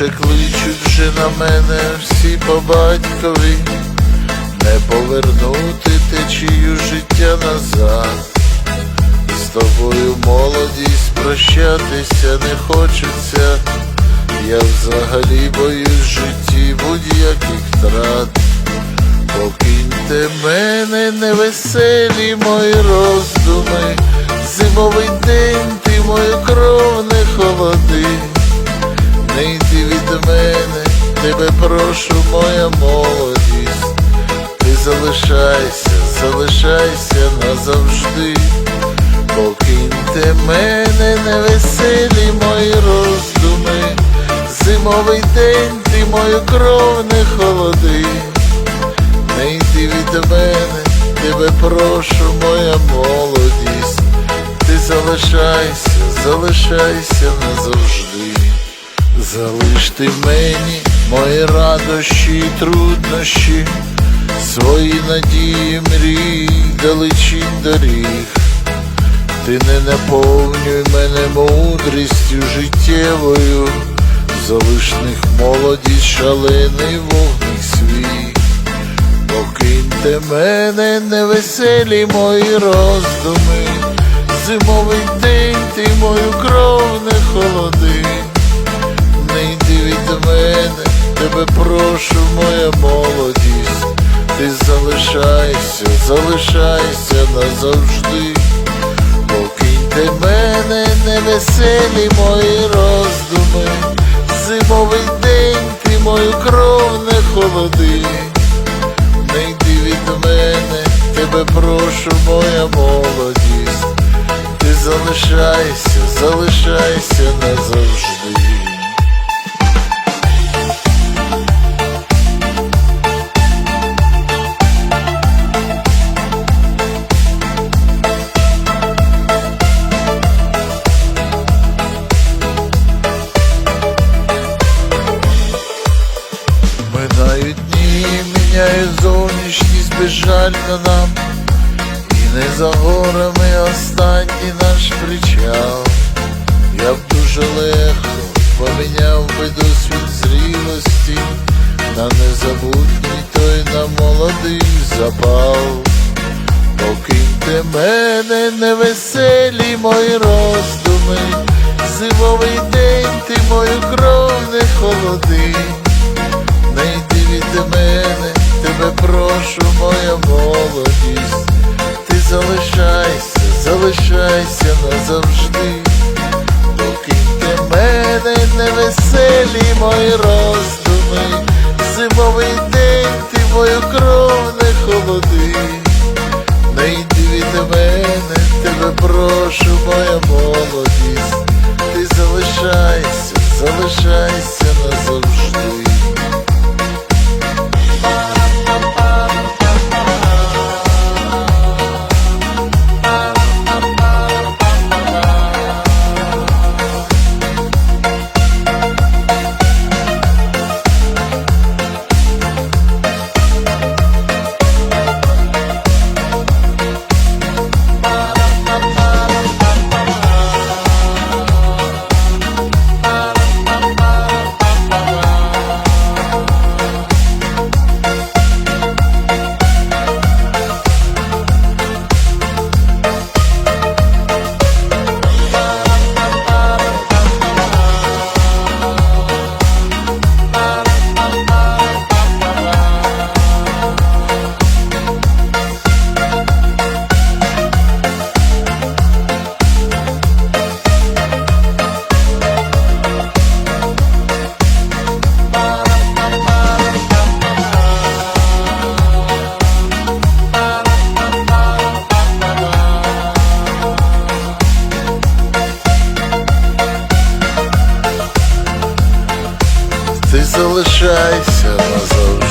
Лише кличуть вже на мене всі по батькові, не повернути течію життя назад. З тобою молодість прощатися не хочеться. Я взагалі боюсь в житті будь-яких втрат. Покиньте мене, невеселі мої роздуми, зимовий день ти мою кров не холоди, мене, тебе прошу, моя молодість, ти залишайся, залишайся назавжди, покиньте мене, невеселі мої роздуми, зимовий день ти мою кров не холоди. Не йди від мене, тебе прошу, моя молодість, ти залишайся, залишайся назавжди, залиште мені мої радощі і труднощі, свої надії, мрії, далечінь доріг. Ти не наповнюй мене мудрістю життєвою, залишних молодість, шалений вогник свій. Покиньте мене, невеселі мої роздуми, зимовий день ти мою кров не холоди, тебе прошу, моя молодість, ти залишайся, залишайся назавжди, покиньте мене, невеселі мої роздуми, зимовий день ти мою кров не холоди. Не йди від мене, тебе прошу, моя молодість, ти залишайся, залишайся назавжди. Безжально нам, і не за горами останній наш причал. Я б дуже легко поміняв би досвід зрілості на незабутній той на молодий запал. Покиньте мене, невеселі мої роздуми, зимовий день ти мою кров не холоди. Не йди від мене, тебе прошу, моя молодість, ти залишайся, залишайся назавжди, покиньте мене, невеселі мої роздуми, зимовий день ти мою кров не холоди, не йди від мене, тебе прошу, моя молодість, ти залишайся, залишайся назавжди. Ти залишайся назавжди.